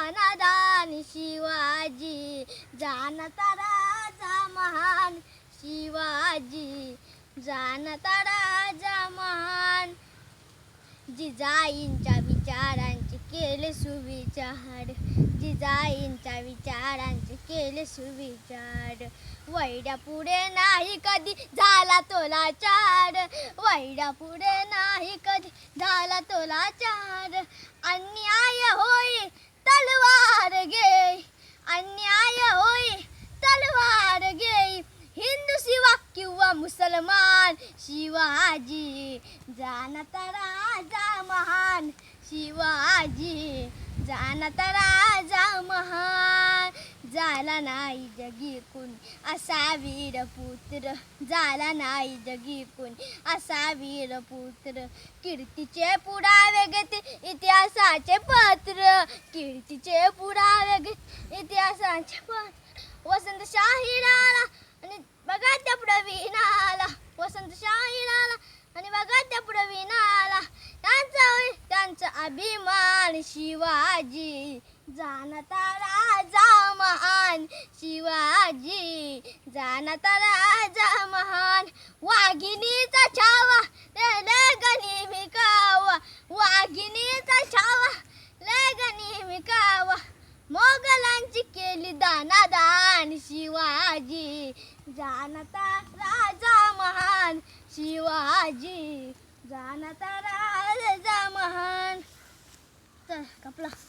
केली शिवाजी जानता राजा महान शिवाजी जाणता राजा महान. जिजाईंच्या विचारांचे केले सुविचार जिजाईंच्या विचारांचे केले सुविचार. वैड्या पुढे नाही कधी झाला तोला चार वैड्या पुढे नाही कधी झाला तोला चार. अन्याय होई तलवार घे अन्याय होई तलवार घे हिंदू शिवा किंवा मुसलमान शिवाजी जानता राजा महान शिवाजी जानता राजा महान झाला नाही जगी कुण. असा वीर पुत्र झाला नाही जगी कुण. असा वीर पुत्र कीर्तीचे पुरावे घेते इतिहासाचे पत्र. कीर्तीचे पुरावे घेते इतिहासाचे पत्र. अभिमान शिवाजी जानता राजा महान शिवाजी जाणता राजा महान वाघिणीचा छावा गणी मिकावा वाघिणीचा छावा गणी मिकावा मोगलांची केली दानादान शिवाजी जाणता राजा महान शिवाजी जाणता राजा महान Ito, kapla.